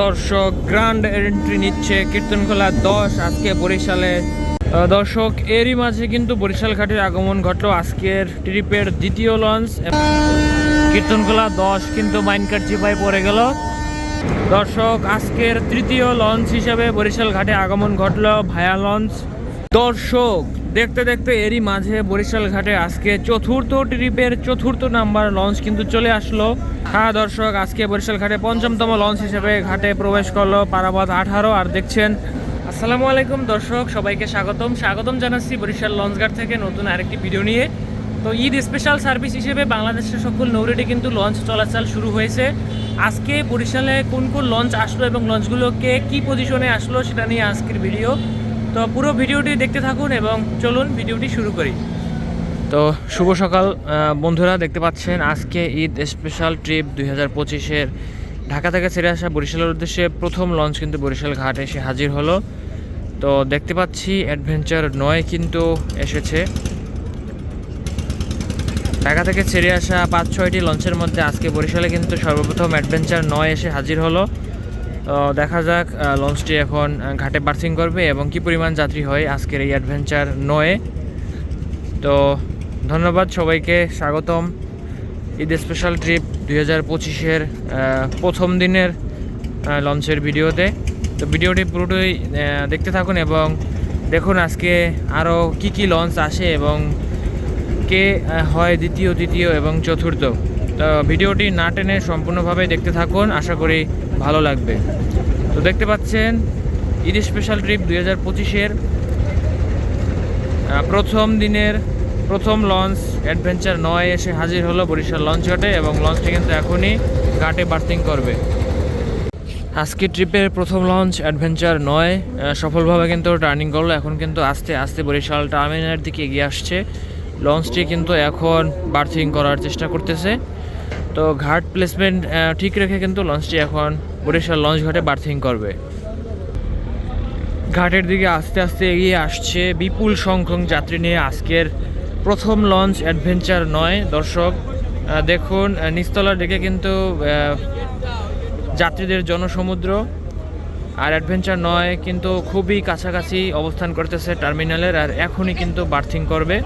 দর্শক grand entry নিচ্ছে কীর্তনখোলা দশ আজকে বরিশালে। দর্শক, এরই মাঝে কিন্তু বরিশাল ঘাটের আগমন ঘটলো আজকের ট্রিপের দ্বিতীয় লঞ্চ কীর্তনখোলা দশ কিন্তু মাইনকাট চিপায় পড়ে গেল। দর্শক, আজকের তৃতীয় লঞ্চ হিসেবে বরিশাল ঘাটে আগমন ঘটলো ভায়া লঞ্চ দর্শক দেখতে দেখতে এরই মাঝে বরিশাল ঘাটে আজকে চতুর্থ ট্রিপের চতুর্থ নাম্বার লঞ্চ কিন্তু চলে আসলো। হ্যাঁ দর্শক, আজকে বরিশাল ঘাটে পঞ্চমতম লঞ্চ হিসেবে ঘাটে প্রবেশ করল পারাবাদ আঠারো। আর দেখছেন, আসসালামু আলাইকুম দর্শক, সবাইকে স্বাগতম। স্বাগতম জানাচ্ছি বরিশাল লঞ্চঘাট থেকে নতুন আরেকটি ভিডিও নিয়ে। তো ঈদ স্পেশাল সার্ভিস হিসেবে বাংলাদেশের সকল নৌরেডে কিন্তু লঞ্চ চলাচল শুরু হয়েছে। আজকে বরিশালে কোন কোন লঞ্চ আসলো এবং লঞ্চগুলোকে কি পজিশনে আসলো সেটা নিয়ে আজকের ভিডিও। তো পুরো ভিডিওটি দেখতে থাকুন এবং চলুন ভিডিওটি শুরু করি। তো শুভ সকাল বন্ধুরা দেখতে পাচ্ছেন, আজকে ঈদ স্পেশাল ট্রিপ দুই হাজার পঁচিশের ঢাকা থেকে ছেড়ে আসা বরিশালের উদ্দেশ্যে প্রথম লঞ্চ কিন্তু বরিশাল ঘাট এসে হাজির হলো। তো দেখতে পাচ্ছি অ্যাডভেঞ্চার নয় কিন্তু এসেছে। ঢাকা থেকে ছেড়ে আসা পাঁচ ছয়টি লঞ্চের মধ্যে আজকে বরিশালে কিন্তু সর্বপ্রথম অ্যাডভেঞ্চার নয় এসে হাজির হলো। দেখা যাক লঞ্চটি এখন ঘাটে বার্থিং করবে এবং কি পরিমাণ যাত্রী হয় আজকের এই অ্যাডভেঞ্চার নয়ে। তো ধন্যবাদ সবাইকে, স্বাগতম। ঈদ স্পেশাল ট্রিপ দুই হাজার পঁচিশের প্রথম দিনের লঞ্চের ভিডিওতে। তো ভিডিওটি পুরোটাই দেখতে থাকুন এবং দেখুন আজকে আরও কি কি লঞ্চ আসে এবং কে হয় দ্বিতীয়, তৃতীয় এবং চতুর্থ। ভিডিওটি না টেনে সম্পূর্ণভাবে দেখতে থাকুন। আশা করি ভালো লাগবে। তো দেখতে পাচ্ছেন, ঈদ স্পেশাল ট্রিপ দুই হাজার পঁচিশের প্রথম দিনের প্রথম লঞ্চ অ্যাডভেঞ্চার নয় এসে হাজির হলো বরিশাল লঞ্চ ঘাটে এবং লঞ্চটি কিন্তু এখনই ঘাটে বার্থিং করবে। আজকে ট্রিপের প্রথম লঞ্চ অ্যাডভেঞ্চার নয় সফলভাবে কিন্তু টার্নিং করল। এখন কিন্তু আস্তে আস্তে বরিশাল টার্মিনালের দিকে এগিয়ে আসছে। লঞ্চটি কিন্তু এখন বার্থিং করার চেষ্টা করতেছে। তো ঘাট প্লেসমেন্ট ঠিক রেখে কিন্তু লঞ্চটি এখন বরিশাল লঞ্চ ঘাটে বার্থিং করবে। ঘাটের দিকে আস্তে আস্তে এগিয়ে আসছে বিপুল সংখ্যক যাত্রী নিয়ে আজকের প্রথম লঞ্চ অ্যাডভেঞ্চার নয়। দর্শক দেখুন আহ, নিচতলার দিকে কিন্তু যাত্রীদের জনসমুদ্র। আর অ্যাডভেঞ্চার নয় কিন্তু খুবই কাছাকাছি অবস্থান করতেছে টার্মিনালের আর এখনই কিন্তু বার্থিং করবে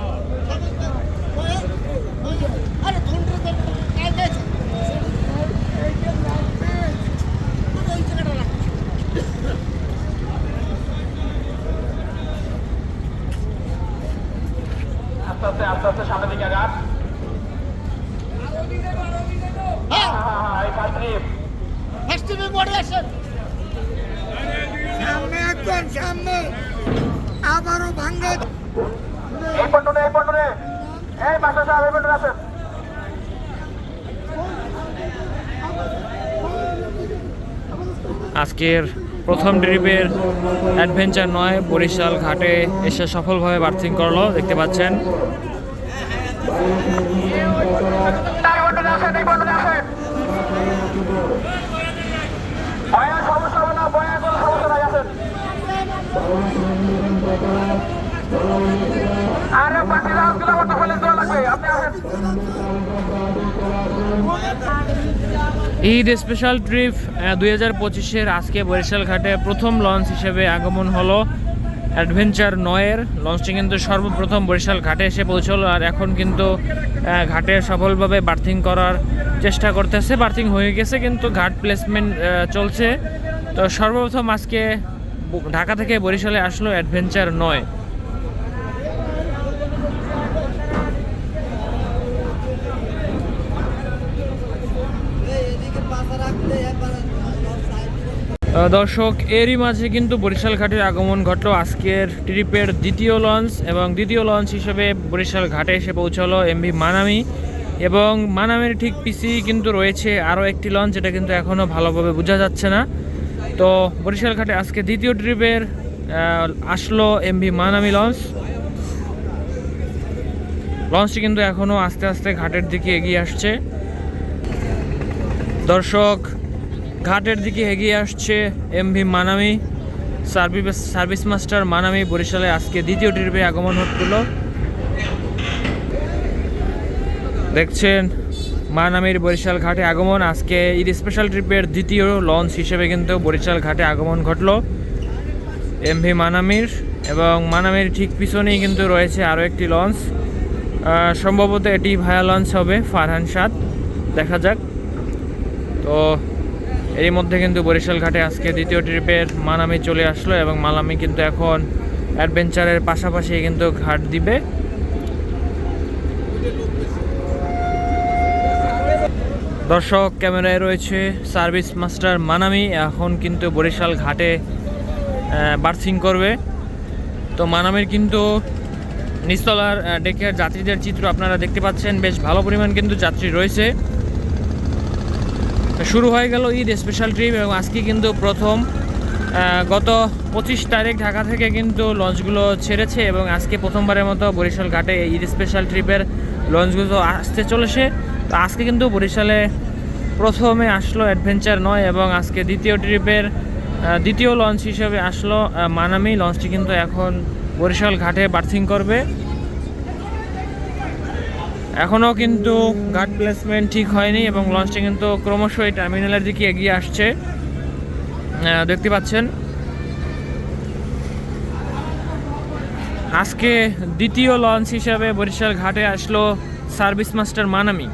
আরে ধুনটা তো কাটে ওই জায়গাটা রাখ আস্তে আস্তে আস্তে আস্তে সামনের দিকে আগান হ্যাঁ হ্যাঁ হ্যাঁ এই ফার্স্ট ট্রিপ ফার্স্ট টিভি মোড়ে আসেন সামনে একদম সামনে আবারও ভাঙ্গে এই পন্টনে এই পন্টনে এই মাস্টার সাহেব এই পন্টনে আছেন আজকের প্রথম ট্রিপের অ্যাডভেঞ্চার নয় বরিশাল ঘাটে এসে সফলভাবে বার্থিং করল দেখতে পাচ্ছেন এই পন্টনে আছেন এই পন্টনে আছেন বয়া সমস্যা হবে না বয়া কোনো সমস্যা নাই আছেন ঈদ স্পেশাল ট্রিপ দুই হাজার পঁচিশের আজকে বরিশাল ঘাটে প্রথম লঞ্চ হিসেবে আগমন হলো অ্যাডভেঞ্চার নয়ের। লঞ্চটি কিন্তু সর্বপ্রথম বরিশাল ঘাটে এসে পৌঁছলো আর এখন কিন্তু ঘাটে সফলভাবে বার্থিং করার চেষ্টা করতেছে। বার্থিং হয়ে গেছে কিন্তু ঘাট প্লেসমেন্ট চলছে। তো সর্বপ্রথম আজকে ঢাকা থেকে বরিশালে আসলো অ্যাডভেঞ্চার নয়। দর্শক, এরই মাঝে কিন্তু বরিশাল ঘাটের আগমন ঘটলো আজকের ট্রিপের দ্বিতীয় লঞ্চ এবং দ্বিতীয় লঞ্চ হিসেবে বরিশাল ঘাটে এসে পৌঁছালো এমভি মানামি এবং মানামের ঠিক পিছিয়ে কিন্তু রয়েছে আরও একটি লঞ্চ, যেটা কিন্তু এখনও ভালোভাবে বোঝা যাচ্ছে না। তো বরিশাল ঘাটে আজকে দ্বিতীয় ট্রিপের আসলো এমভি মানামি লঞ্চ। লঞ্চটি কিন্তু এখনও আস্তে আস্তে ঘাটের দিকে এগিয়ে আসছে। দর্শক, ঘাটের দিকে এগিয়ে আসছে MV Manami. Service service master Manami বরিশালে আজকে দ্বিতীয় ট্রিপে আগমন হচ্ছিল। দেখছেন মানামির বরিশাল ঘাটে আগমন। আজকে ঈদ স্পেশাল ট্রিপের দ্বিতীয় লঞ্চ হিসেবে কিন্তু বরিশাল ঘাটে আগমন ঘটলো। এমভি মানামির এবং মানামির ঠিক পিছনেই কিন্তু রয়েছে আরও একটি লঞ্চ সম্ভবত এটি ভায়া লঞ্চ হবে ফারহান সাদ। দেখা যাক। তো এরই মধ্যে কিন্তু বরিশাল ঘাটে আজকে দ্বিতীয় ট্রিপের মানামি চলে আসলো এবং মালামি কিন্তু এখন অ্যাডভেঞ্চারের পাশাপাশি কিন্তু ঘাট দিবে। দর্শক ক্যামেরায় রয়েছে সার্ভিস মাস্টার মানামি। এখন কিন্তু বরিশাল ঘাটে বার্থিং করবে। তো মানামির কিন্তু নিচতলার আহ, ডেকের যাত্রীদের চিত্র আপনারা দেখতে পাচ্ছেন। বেশ ভালো পরিমাণ কিন্তু যাত্রী রয়েছে। শুরু হয়ে গেল ঈদ স্পেশাল ট্রিপ এবং আজকে কিন্তু প্রথম গত পঁচিশ তারিখ ঢাকা থেকে কিন্তু লঞ্চগুলো ছেড়েছে এবং আজকে প্রথমবারের মতো বরিশাল ঘাটে ঈদ স্পেশাল ট্রিপের লঞ্চগুলো আসতে চলেছে। তো আজকে কিন্তু বরিশালে প্রথমে আসলো অ্যাডভেঞ্চার নয় এবং আজকে দ্বিতীয় ট্রিপের দ্বিতীয় লঞ্চ হিসেবে আসলো মানামি। লঞ্চটি কিন্তু এখন বরিশাল ঘাটে বার্থিং করবে। এখনও কিন্তু গার্ড প্লেসমেন্ট ঠিক হয়নি এবং লঞ্চটি কিন্তু ক্রমশই টার্মিনালের দিকে এগিয়ে আসছে। দেখতে পাচ্ছেন। আজকে দ্বিতীয় লঞ্চ হিসাবে বরিশাল ঘাটে আসলো সার্ভিস মাস্টার মানামি।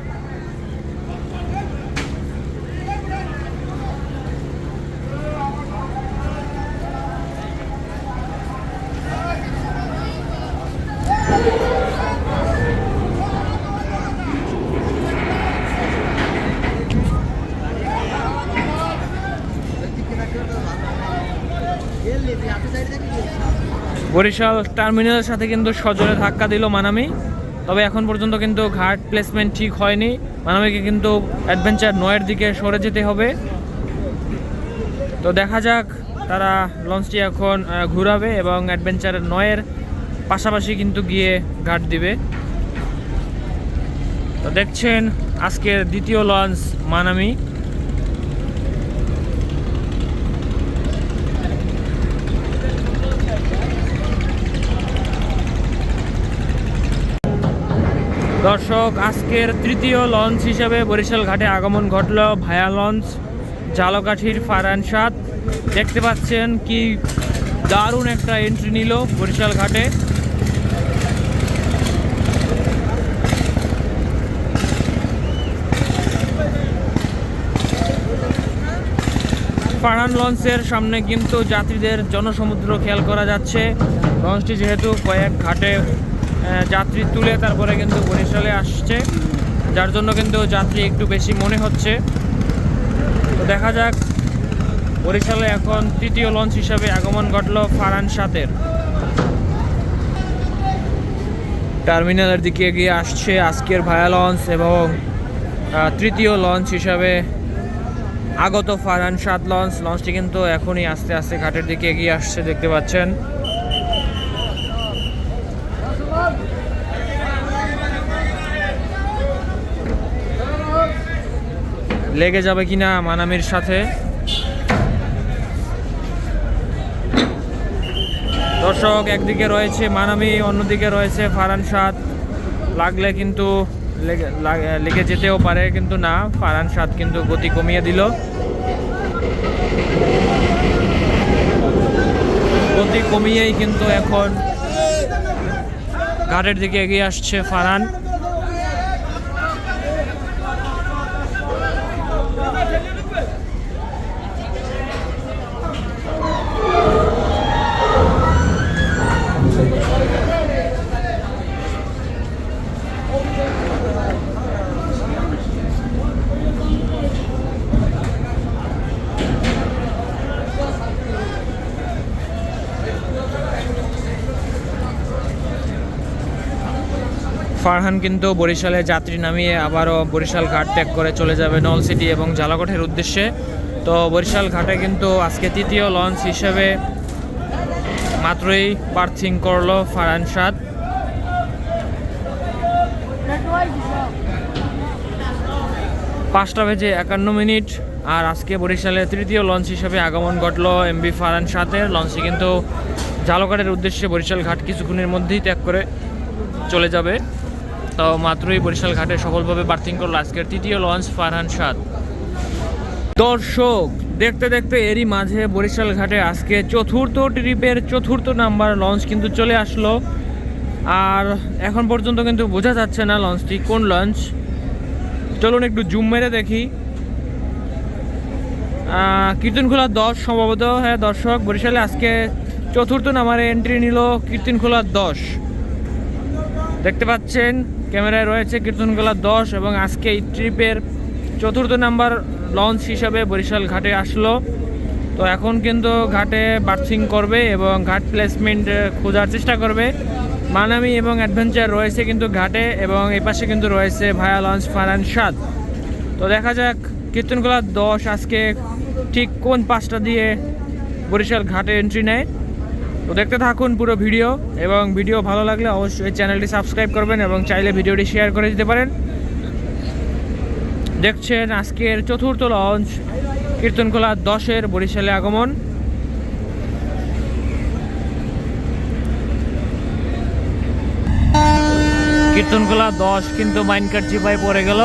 বরিশাল টার্মিনালের সাথে কিন্তু সজোরে ধাক্কা দিল মানামি। তবে এখন পর্যন্ত কিন্তু ঘাট প্লেসমেন্ট ঠিক হয়নি। মানামিকে কিন্তু অ্যাডভেঞ্চার নয়ের দিকে সরে যেতে হবে। তো দেখা যাক তারা লঞ্চটি এখন ঘুরাবে এবং অ্যাডভেঞ্চার নয়ের পাশাপাশি কিন্তু গিয়ে ঘাট দিবে। তো দেখছেন আজকের দ্বিতীয় লঞ্চ মানামি। দর্শক, আজকের তৃতীয় লঞ্চ হিসেবে বরিশাল ঘাটে আগমন ঘটল ভায়া লঞ্চ, জালকাঠির ফারান সাত। দেখতে পাচ্ছেন কি দারুণ একটা এন্ট্রি নিল বরিশাল ঘাটে। ফারহান লঞ্চের সামনে কিন্তু যাত্রীদের জনসমুদ্র খেয়াল করা যাচ্ছে। লঞ্চটি যেহেতু কয়েক ঘাটে যাত্রী তুলে তারপরে কিন্তু বরিশালে আসছে। যার জন্য কিন্তু যাত্রী একটু বেশি মনে হচ্ছে। তো দেখা যাক, বরিশালে এখন তৃতীয় লঞ্চ হিসাবে আগমন ঘটল ফারহান সাতের। টার্মিনালের দিকে এগিয়ে আসছে আজকের ভায়া লঞ্চ এবং তৃতীয় লঞ্চ হিসাবে আগত ফারহান সাত লঞ্চ। লঞ্চটি কিন্তু এখনই আস্তে আস্তে ঘাটের দিকে এগিয়ে আসছে, দেখতে পাচ্ছেন। লেগে যাবে কিনা মানামির সাথে। দর্শক, একদিকে রয়েছে মানামি, অন্যদিকে রয়েছে ফারান সাত লাগলে কিন্তু লেগে যেতেও পারে, কিন্তু না, ফারহান সাত কিন্তু গতি কমিয়ে দিল। গতি কমিয়েই কিন্তু এখন ঘাটের দিকে এগিয়ে আসছে ফারহান। ফারহান কিন্তু বরিশালে যাত্রী নামিয়ে আবারও বরিশাল ঘাট ত্যাগ করে চলে যাবে নলসিটি এবং জালাকটের উদ্দেশ্যে। তো বরিশাল ঘাটে কিন্তু আজকে তৃতীয় লঞ্চ হিসেবে মাত্রই পার্থিং করল ফারহান সাদ। পাঁচটা বেজে একান্ন মিনিট আর আজকে বরিশালে তৃতীয় লঞ্চ হিসেবে আগমন ঘটলো এমবি ফারহান সাতের লঞ্চটি কিন্তু জালকাটের উদ্দেশ্যে বরিশাল ঘাট কিছুক্ষণের মধ্যেই ত্যাগ করে চলে যাবে। তো মাত্রই বরিশাল ঘাটে সফলভাবে বার্থিং করল আজকের তৃতীয় লঞ্চ ফারহান সাদ। দর্শক, দেখতে দেখতে এরই মাঝে বরিশাল ঘাটে আজকে চতুর্থ ট্রিপের চতুর্থ নাম্বার লঞ্চ কিন্তু চলে আসলো। আর এখন পর্যন্ত কিন্তু বোঝা যাচ্ছে না লঞ্চটি কোন লঞ্চ। চলুন একটু জুম মেরে দেখি। কীর্তনখোলা দশ সম্ভবত। হ্যাঁ দর্শক, বরিশালে আজকে চতুর্থ নাম্বারে এন্ট্রি নিল কীর্তনখোলা দশ। দেখতে পাচ্ছেন ক্যামেরায় রয়েছে কীর্তনখোলা দশ এবং আজকে এই ট্রিপের চতুর্থ নাম্বার লঞ্চ হিসাবে বরিশাল ঘাটে আসলো। তো এখন কিন্তু ঘাটে বার্থিং করবে এবং ঘাট প্লেসমেন্ট খোঁজার চেষ্টা করবে। মানামি এবং অ্যাডভেঞ্চার রয়েছে কিন্তু ঘাটে এবং এই পাশে কিন্তু রয়েছে ভায়া লঞ্চ ফারান সাদ তো দেখা যাক কীর্তনখোলা দশ আজকে ঠিক কোন পাঁচটা দিয়ে বরিশাল ঘাটে এন্ট্রি নেয়। তো দেখতে থাকুন পুরো ভিডিও এবং ভিডিও ভালো লাগলে অবশ্যই চ্যানেলটি সাবস্ক্রাইব করবেন এবং চাইলে ভিডিওটি শেয়ার করে দিতে পারেন। দেখছেন আজকের চতুর্থ লঞ্চ কীর্তনখোলা দশের বরিশালে আগমন। কীর্তনখোলা দশ কিন্তু মাইনকাট চিপায় পড়ে গেল।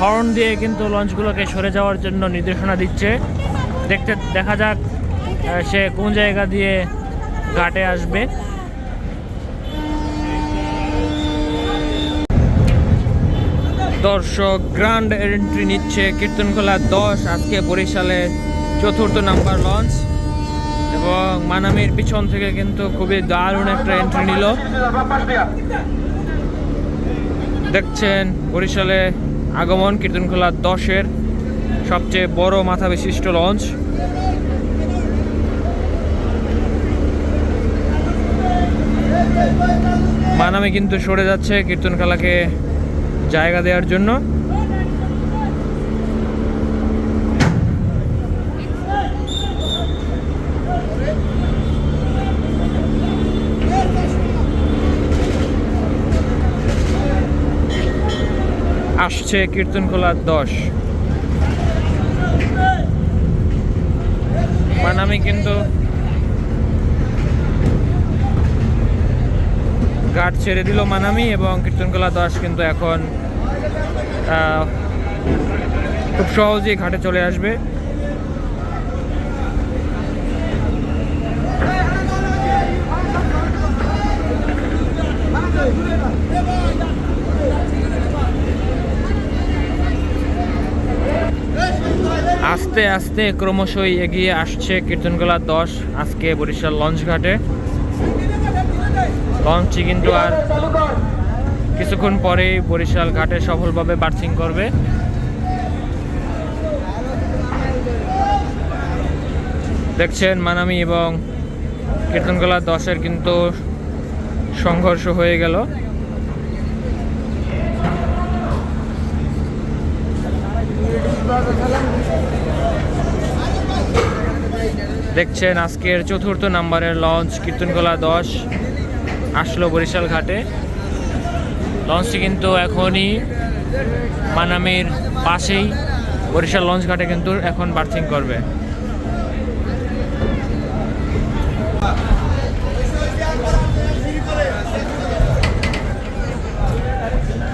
হর্ন দিয়ে কিন্তু লঞ্চগুলোকে সরে যাওয়ার জন্য নির্দেশনা দিচ্ছে। দেখতে, দেখা যাক সে কোন জায়গা দিয়ে ঘাটে আসবে? দর্শক গ্র্যান্ড এন্ট্রি নিচ্ছে কীর্তনখোলা দশ, আজকে বরিশালে চতুর্থ নাম্বার লঞ্চ এবং মানামির পিছন থেকে কিন্তু খুবই দারুণ একটা এন্ট্রি নিল। দেখছেন, বরিশালে আগমন কীর্তনখোলা দশের সবচেয়ে বড় মাথা বিশিষ্ট লঞ্চ মানামে কিন্তু সরে যাচ্ছে কীর্তনখোলাকে জায়গা দেওয়ার জন্য। আসছে কীর্তনখোলা দশ। মানামি কিন্তু ঘাট ছেড়ে দিল মানামি এবং কীর্তনকলা দশ কিন্তু এখন খুব সহজেই ঘাটে চলে আসবে। আস্তে আস্তে ক্রমশই এগিয়ে আসছে কীর্তনকলা দশ আজকে বরিশাল লঞ্চ ঘাটে। লঞ্চটি কিন্তু আর কিছুক্ষণ পরেই বরিশাল ঘাটে সফলভাবে বার্থিং করবে। দেখছেন মানামি এবং কীর্তনকলা দশের কিন্তু সংঘর্ষ হয়ে গেল। দেখছেন আজকের চতুর্থ নাম্বারের লঞ্চ কীর্তনকলা দশ। আসলো বরিশাল ঘাটে। লঞ্চটি কিন্তু এখনই মানামির পাশেই। বরিশাল লঞ্চ ঘাটে কিন্তু এখন বার্থিং করবে।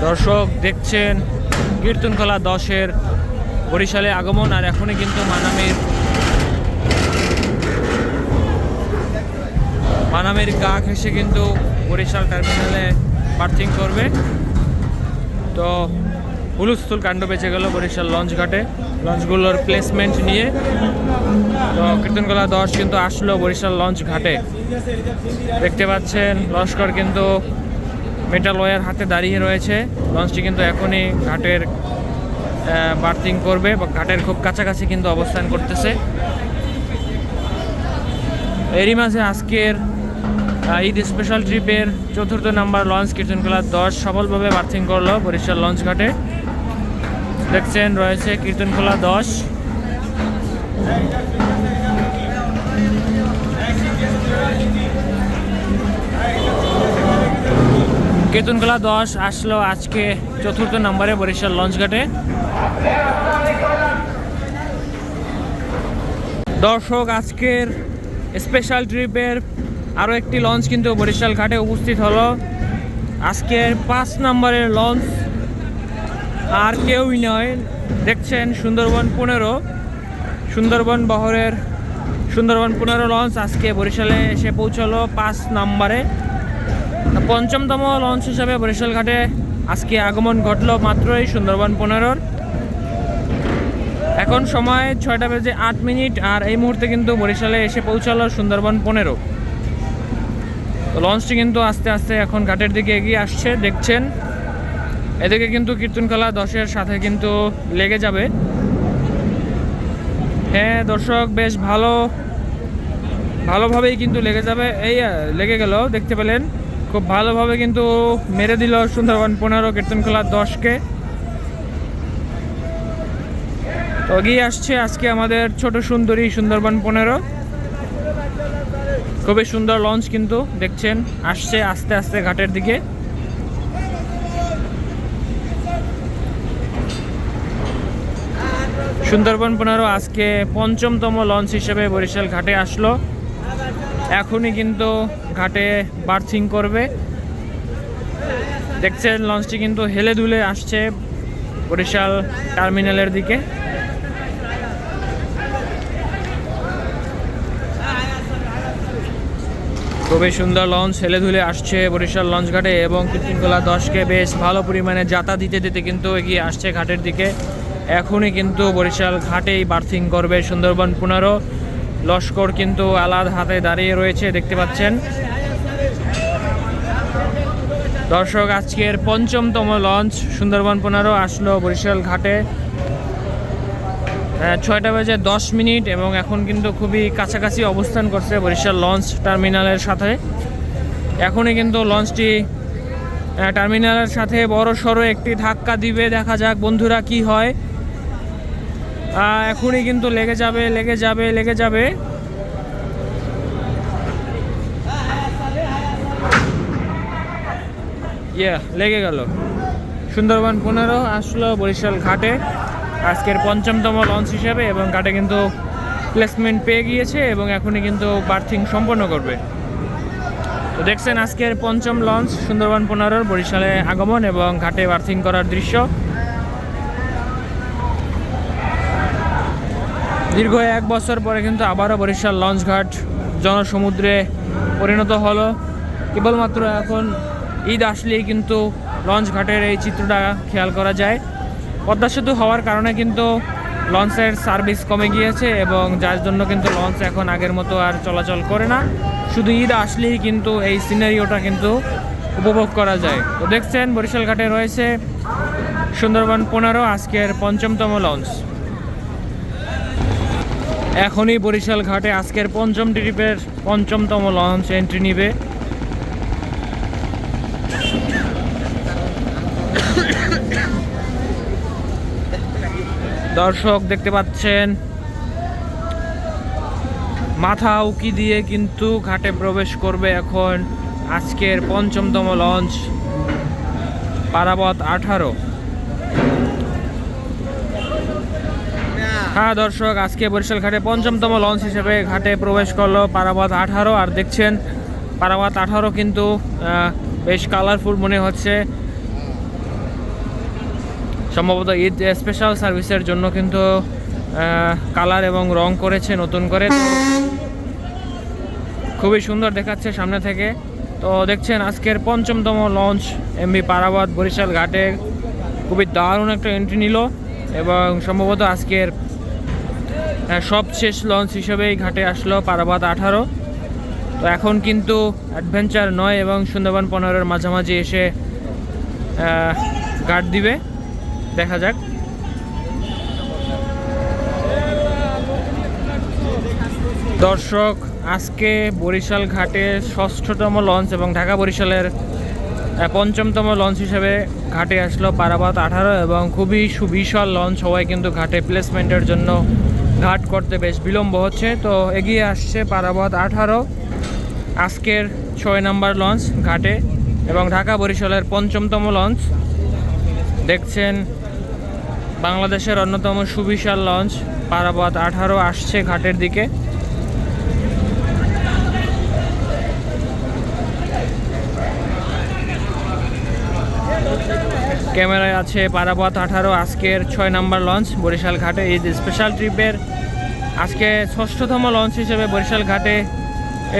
দর্শক দেখছেন কীর্তনখোলা দশের বরিশালে আগমন, আর এখনই কিন্তু মানামির মানামের গা ঘেসে কিন্তু বরিশাল টার্মিনালে পার্থিং করবে। তো হুলুস্থুল কাণ্ড বেঁচে গেল বরিশাল লঞ্চ ঘাটে। লঞ্চগুলোর প্লেসমেন্ট নিয়ে তো কীর্তনকলা দশ কিন্তু আসলো বরিশাল লঞ্চ ঘাটে। দেখতে পাচ্ছেন, লস্কর কিন্তু মেটাল ওয়ার হাতে দাঁড়িয়ে রয়েছে। লঞ্চটি কিন্তু এখনই ঘাটের বার্থিং করবে বা ঘাটের খুব কাছাকাছি কিন্তু অবস্থান করতেছে। এরই মাঝে আজকের ঈদ স্পেশাল ট্রিপের চতুর্থ নাম্বার লঞ্চ কীর্তনকলা দশ সফলভাবে বার্থিং করল বরিশাল লঞ্চ ঘাটে। দেখছেন, রয়েছে কীর্তনকলা দশ। কীর্তনকলা দশ আসলো আজকে চতুর্থ নম্বরে বরিশাল লঞ্চ ঘাটে। দর্শক, আজকের স্পেশাল ট্রিপের আরও একটি লঞ্চ কিন্তু বরিশাল ঘাটে উপস্থিত হলো। আজকের পাঁচ নম্বরের লঞ্চ আর কেউই নয়। দেখছেন সুন্দরবন পনেরো। সুন্দরবন বহরের সুন্দরবন পনেরো লঞ্চ আজকে বরিশালে এসে পৌঁছালো পাঁচ নম্বরে। পঞ্চমতম লঞ্চ হিসাবে বরিশাল ঘাটে আজকে আগমন ঘটলো মাত্রই সুন্দরবন পনেরোর। এখন সময় ছয়টা বেজে আট মিনিট আর এই মুহূর্তে কিন্তু বরিশালে এসে পৌঁছালো সুন্দরবন পনেরো। লঞ্চটি কিন্তু আস্তে আস্তে এখন ঘাটের দিকে এগিয়ে আসছে, দেখছেন। এদিকে কিন্তু কীর্তনকলা দশের সাথে কিন্তু লেগে যাবে। হ্যাঁ দর্শক, বেশ ভালো, ভালোভাবেই কিন্তু লেগে যাবে। এই লেগে গেল, দেখতে পেলেন। খুব ভালোভাবে কিন্তু মেরে দিল সুন্দরবন পনেরো কীর্তনকলা দশকে তো এগিয়ে আসছে আজকে আমাদের ছোট সুন্দরী সুন্দরবন পনেরো। খুবই সুন্দর লঞ্চ কিন্তু, দেখছেন, আসছে আস্তে আস্তে ঘাটের দিকে। সুন্দরবন পনেরো আজকে পঞ্চমতম লঞ্চ হিসেবে বরিশাল ঘাটে আসলো। এখনই কিন্তু ঘাটে বার্থিং করবে। দেখছেন, লঞ্চটি কিন্তু হেলে দুলে আসছে বরিশাল টার্মিনালের দিকে। খুবই সুন্দর লঞ্চ হেলে ধুলে আসছে বরিশাল লঞ্চ ঘাটে এবং কৃত্রিমকলা দশকে বেশ ভালো পরিমাণে যাতা দিতে দিতে কিন্তু এগিয়ে আসছে ঘাটের দিকে। এখনই কিন্তু বরিশাল ঘাটেই বার্থিং করবে সুন্দরবন পনেরো। লস্কর কিন্তু আলাদা হাতে দাঁড়িয়ে রয়েছে, দেখতে পাচ্ছেন। দর্শক, আজকের পঞ্চমতম লঞ্চ সুন্দরবন পনেরো আসলো বরিশাল ঘাটে। ছয়টা বাজে দশ মিনিট এবং এখন কিন্তু খুবই কাছাকাছি অবস্থান করছে বরিশাল লঞ্চ টার্মিনালের সাথে। এখনই কিন্তু লঞ্চটি টার্মিনালের সাথে বড় সড়ো একটি ধাক্কা দিবে। দেখা যাক বন্ধুরা কি হয়। এখনই কিন্তু লেগে যাবে লেগে যাবে লেগে যাবে। ইয়া, লেগে গেল। সুন্দরবন পনেরো, আসলো বরিশাল ঘাটে। আজকের পঞ্চমতম লঞ্চ হিসেবে এবং ঘাটে কিন্তু প্লেসমেন্ট পেয়ে গিয়েছে এবং এখনই কিন্তু বার্থিং সম্পন্ন করবে। তো দেখছেন আজকের পঞ্চম লঞ্চ সুন্দরবন পনেরোর বরিশালে আগমন এবং ঘাটে বার্থিং করার দৃশ্য। দীর্ঘ এক বছর পরে কিন্তু আবারও বরিশাল লঞ্চ ঘাট জনসমুদ্রে পরিণত হলো। কেবলমাত্র এখন ঈদ আসলেই কিন্তু লঞ্চ ঘাটের এই চিত্রটা খেয়াল করা যায়। পদ্মা সেতু হওয়ার কারণে কিন্তু লঞ্চের সার্ভিস কমে গিয়েছে এবং যার জন্য কিন্তু লঞ্চ এখন আগের মতো আর চলাচল করে না। শুধু ঈদ আসলেই কিন্তু এই সিনারিওটা কিন্তু উপভোগ করা যায়। তো দেখছেন বরিশাল ঘাটে রয়েছে সুন্দরবন পনেরো, আজকের পঞ্চমতম লঞ্চ। এখনই বরিশাল ঘাটে আজকের পঞ্চম ট্রিপের পঞ্চমতম লঞ্চ এন্ট্রি নিবে। দর্শক দেখতে পাচ্ছেন। মাথা উকি দিয়ে কিন্তু ঘাটে প্রবেশ করবে এখন আজকের পঞ্চমতম লঞ্চ পারাবত আঠারো। হ্যাঁ দর্শক, আজকে বরিশাল ঘাটে পঞ্চমতম লঞ্চ হিসেবে ঘাটে প্রবেশ করল পারাবাত আঠারো। আর দেখছেন, পারাবাত আঠারো কিন্তু বেশ কালারফুল মনে হচ্ছে। সম্ভবত ঈদ স্পেশাল সার্ভিসের জন্য কিন্তু কালার এবং রং করেছে, নতুন করে। খুবই সুন্দর দেখাচ্ছে সামনে থেকে। তো দেখছেন, আজকের পঞ্চমতম লঞ্চ এমবি পারাবাদ বরিশাল ঘাটে। খুবই দারুণ একটা এন্ট্রি নিল এবং সম্ভবত আজকের সবশেষ লঞ্চ হিসেবেই ঘাটে আসলো পারাবাদ আঠারো। তো এখন কিন্তু অ্যাডভেঞ্চার নয় এবং সুন্দরবন পনেরোর মাঝামাঝি এসে গার্ড দিবে। দেখা যাক। দর্শক, আজকে বরিশাল ঘাটে ষষ্ঠতম লঞ্চ এবং ঢাকা বরিশালের পঞ্চমতম লঞ্চ হিসেবে ঘাটে আসলো পারাবাত আঠারো এবং খুবই সুবিশাল লঞ্চ হওয়ায় কিন্তু ঘাটে প্লেসমেন্টের জন্য ঘাট করতে বেশ বিলম্ব হচ্ছে। তো এগিয়ে আসছে পারাবাত আঠারো, আজকের ছয় নম্বর লঞ্চ ঘাটে এবং ঢাকা বরিশালের পঞ্চমতম লঞ্চ। দেখছেন বাংলাদেশের অন্যতম সুবিশাল লঞ্চ, পারাবাত আঠারো আসছে ঘাটের দিকে। ক্যামেরায় আছে পারাপথ আঠারো, আজকের ছয় নম্বর লঞ্চ, বরিশাল ঘাটে। এই স্পেশাল ট্রিপের আজকে ষষ্ঠতম লঞ্চ হিসেবে বরিশাল ঘাটে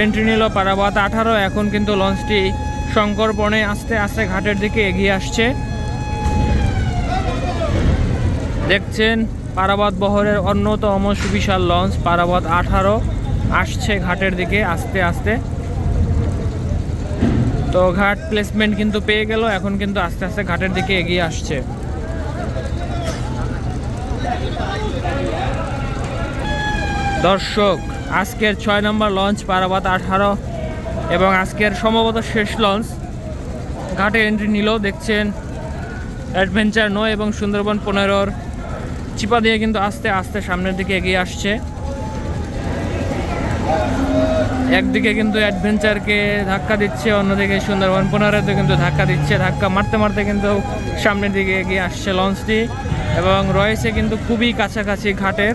এন্ট্রি নিল পারাবাত আঠারো। এখন কিন্তু লঞ্চটি শঙ্করপণে আস্তে আস্তে ঘাটের দিকে এগিয়ে আসছে। দেখছেন পারাবাদ বহরের অন্যতম সুবিশাল লঞ্চ, পারাবাত আঠারো। আসছে ঘাটের দিকে আস্তে আস্তে। তো ঘাট প্লেসমেন্ট কিন্তু পেয়ে গেল, এখন কিন্তু আস্তে আস্তে ঘাটের দিকে এগিয়ে আসছে। দর্শক, আজকের ছয় নম্বর লঞ্চ, পারাবাত আঠারো এবং আজকের সম্ভবত শেষ লঞ্চ। ঘাটে এন্ট্রি নিল দেখছেন অ্যাডভেঞ্চার নয় এবং সুন্দরবন পনেরোর চিপা দিয়ে কিন্তু আস্তে আস্তে সামনের দিকে এগিয়ে আসছে। একদিকে কিন্তু অ্যাডভেঞ্চারকে ধাক্কা দিচ্ছে, অন্যদিকে সুন্দরবন পনেরোতে কিন্তু ধাক্কা দিচ্ছে, ধাক্কা মারতে মারতে কিন্তু সামনের দিকে এগিয়ে আসছে লঞ্চটি এবং রয়েছে কিন্তু খুবই কাছাকাছি ঘাটের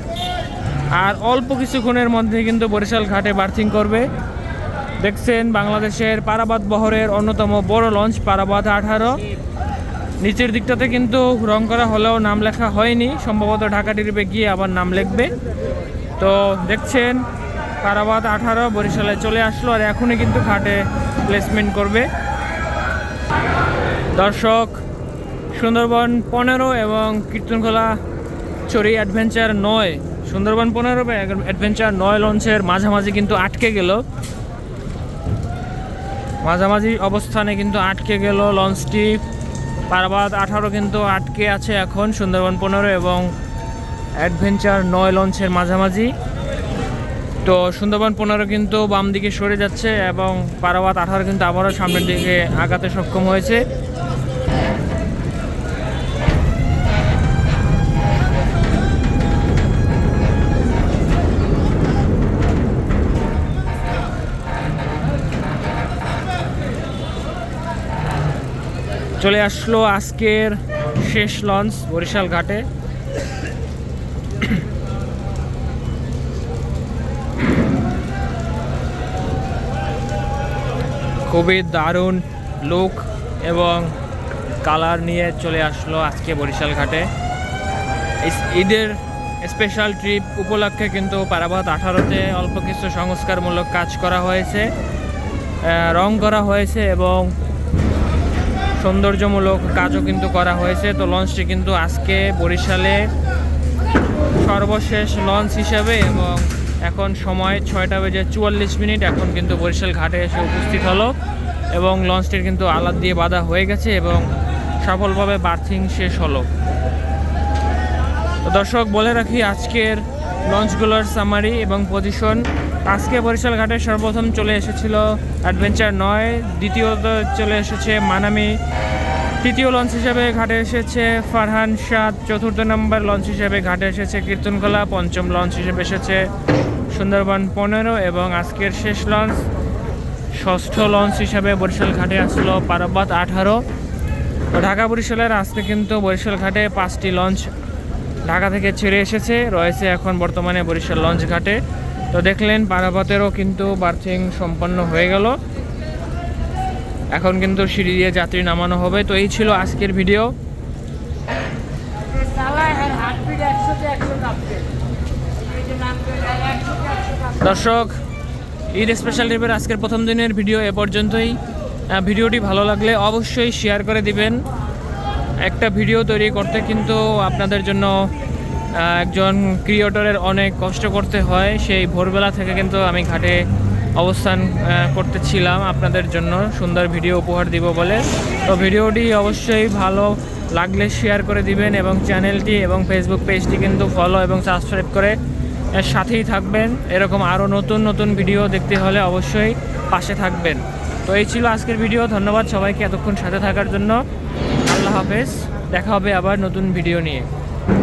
আর অল্প কিছুক্ষণের মধ্যে কিন্তু বরিশাল ঘাটে বার্থিং করবে। দেখছেন বাংলাদেশের পারাবাদ বহরের অন্যতম বড় লঞ্চ পারাবাদ আঠারো। নিচের দিকটাতে কিন্তু রং করা হলেও নাম লেখা হয়নি। সম্ভবত ঢাকা টিরিপে গিয়ে আবার নাম লিখবে। তো দেখছেন পারাবাদ আঠারো, বরিশালে চলে আসলো আর এখনই কিন্তু ঘাটে প্লেসমেন্ট করবে। দর্শক, সুন্দরবন পনেরো এবং কীর্তনখোলা চড়ি অ্যাডভেঞ্চার নয়। সুন্দরবন পনেরো অ্যাডভেঞ্চার নয় লঞ্চের মাঝামাঝি কিন্তু আটকে গেল। মাঝামাঝি অবস্থানে কিন্তু আটকে গেল লঞ্চটি পারাবাদ আঠারো কিন্তু আটকে আছে এখন সুন্দরবন পনেরো এবং অ্যাডভেঞ্চার নয় লঞ্চের মাঝামাঝি। তো সুন্দরবন পনেরো কিন্তু বাম দিকে সরে যাচ্ছে এবং পারাবাদ আঠারো কিন্তু আবারও সামনের দিকে আগাতে সক্ষম হয়েছে। চলে আসলো আজকের শেষ লঞ্চ বরিশাল ঘাটে। খুবই দারুণ লুক এবং কালার নিয়ে চলে আসলো আজকে বরিশাল ঘাটে। ঈদের স্পেশাল ট্রিপ উপলক্ষে কিন্তু পারাবাদ আঠারোতে অল্প কিছু সংস্কারমূলক কাজ করা হয়েছে রং করা হয়েছে এবং সৌন্দর্যমূলক কাজও কিন্তু করা হয়েছে। তো লঞ্চটি কিন্তু আজকে বরিশালে সর্বশেষ লঞ্চ হিসাবে এবং এখন সময় ছয়টা বেজে চুয়াল্লিশ মিনিট। এখন কিন্তু বরিশাল ঘাটে এসে উপস্থিত হলো এবং লঞ্চটির কিন্তু আলাদ দিয়ে বাধা হয়ে গেছে এবং সফলভাবে বার্থিং শেষ হলো। দর্শক, বলে রাখি, আজকের লঞ্চগুলোর সামারি এবং পজিশন আজকে বরিশাল ঘাটে সর্বপ্রথম চলে এসেছিল অ্যাডভেঞ্চার নয়, দ্বিতীয়ত চলে এসেছে মানামি। তৃতীয় লঞ্চ হিসেবে ঘাটে এসেছে ফারহান সাত চতুর্থ নম্বর লঞ্চ হিসেবে ঘাটে এসেছে কীর্তনকলা, পঞ্চম লঞ্চ হিসেবে এসেছে সুন্দরবন পনেরো এবং আজকের শেষ লঞ্চ। ষষ্ঠ লঞ্চ হিসেবে বরিশাল ঘাটে আসলো পারাবাত আঠারো। ঢাকা বরিশালের আজকে কিন্তু বরিশাল ঘাটে পাঁচটি লঞ্চ ঢাকা থেকে ছেড়ে এসেছে। রয়েছে এখন বর্তমানে বরিশাল লঞ্চ ঘাটে। তো দেখলেন পারাপাতেরও কিন্তু বার্থিং সম্পন্ন হয়ে গেল। এখন কিন্তু সিঁড়ি দিয়ে যাত্রী নামানো হবে। তো এই ছিল আজকের ভিডিও। দর্শক, ঈদ স্পেশাল ট্রিপের আজকের প্রথম দিনের ভিডিও এ পর্যন্তই। ভিডিওটি ভালো লাগলে অবশ্যই শেয়ার করে দিবেন। একটা ভিডিও তৈরি করতে কিন্তু আপনাদের জন্য একজন ক্রিয়েটরের অনেক কষ্ট করতে হয়। সেই ভোরবেলা থেকে কিন্তু আমি ঘাটে অবস্থান করতেছিলাম আপনাদের জন্য। সুন্দর ভিডিও উপহার দিব বলে। তো ভিডিওটি অবশ্যই ভালো লাগলে শেয়ার করে দিবেন এবং চ্যানেলটি এবং ফেসবুক পেজটি কিন্তু ফলো এবং সাবস্ক্রাইব করে সাথেই থাকবেন। এরকম আরও নতুন নতুন ভিডিও দেখতে হলে অবশ্যই পাশে থাকবেন। তো এই ছিল আজকের ভিডিও। ধন্যবাদ সবাইকে এতক্ষণ সাথে থাকার জন্য। আল্লাহ হাফেজ। দেখা হবে আবার নতুন ভিডিও নিয়ে।